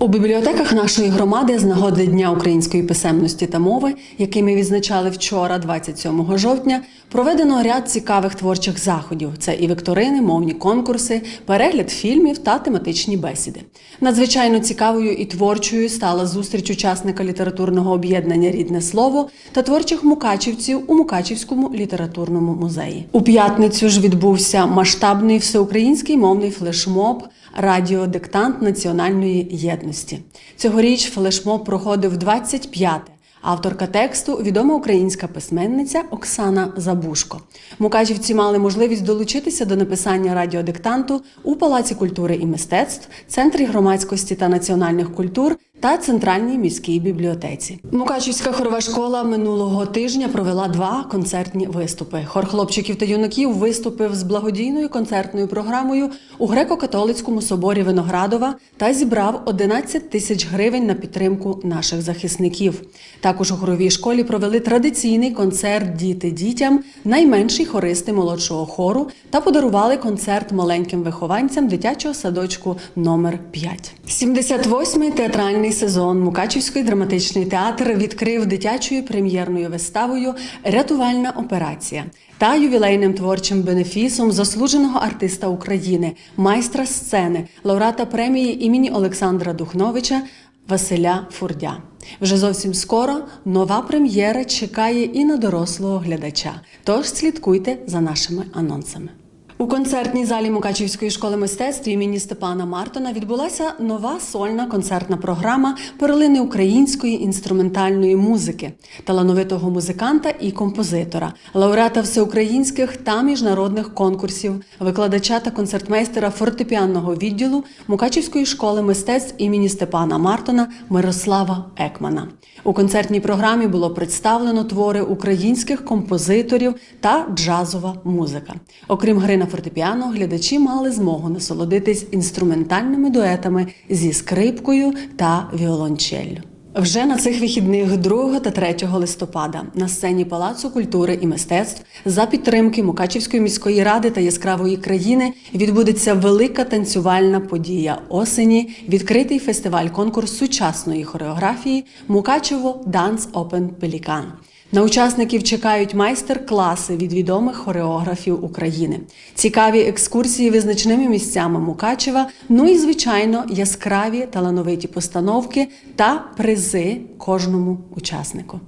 У бібліотеках нашої громади з нагоди Дня української писемності та мови, який ми відзначали вчора, 27 жовтня, проведено ряд цікавих творчих заходів. Це і вікторини, мовні конкурси, перегляд фільмів та тематичні бесіди. Надзвичайно цікавою і творчою стала зустріч учасника літературного об'єднання Рідне слово та творчих мукачівців у Мукачівському літературному музеї. У п'ятницю ж відбувся масштабний всеукраїнський мовний флешмоб Радіодиктант національної єдності. Цьогоріч флешмоб проходив 25-те. Авторка тексту відома українська письменниця Оксана Забушко. Мукачівці мали можливість долучитися до написання радіодиктанту у Палаці культури і мистецтв, Центрі громадськості та національних культур та Центральній міській бібліотеці. Мукачівська хорова школа минулого тижня провела два концертні виступи. Хор хлопчиків та юнаків виступив з благодійною концертною програмою у греко-католицькому соборі Виноградова та зібрав 11 тисяч гривень на підтримку наших захисників. Також у хоровій школі провели традиційний концерт Діти дітям, найменші хористи молодшого хору та подарували концерт маленьким вихованцям дитячого садочку номер 5. 78-й театральний сезон Мукачівський драматичний театр відкрив дитячою прем'єрною виставою Рятувальна операція та ювілейним творчим бенефісом заслуженого артиста України, майстра сцени, лауреата премії імені Олександра Духновича Василя Фурдя. Вже зовсім скоро нова прем'єра чекає і на дорослого глядача. Тож слідкуйте за нашими анонсами. У концертній залі Мукачівської школи мистецтв імені Степана Мартона відбулася нова сольна концертна програма перлини української інструментальної музики, талановитого музиканта і композитора, лауреата всеукраїнських та міжнародних конкурсів, викладача та концертмейстера фортепіанного відділу Мукачівської школи мистецтв імені Степана Мартона Мирослава Екмана. У концертній програмі було представлено твори українських композиторів та джазова музика. Окрім гри на фортепіано, глядачі мали змогу насолодитись інструментальними дуетами зі скрипкою та віолончеллю. Вже на цих вихідних 2 та 3 листопада на сцені Палацу культури і мистецтв за підтримки Мукачівської міської ради та яскравої країни відбудеться велика танцювальна подія осені, відкритий фестиваль конкурс сучасної хореографії Мукачево Данс Опен Пелікан. На учасників чекають майстер-класи від відомих хореографів України, цікаві екскурсії визначними місцями Мукачева, ну і звичайно яскраві талановиті постановки та призи кожному учаснику.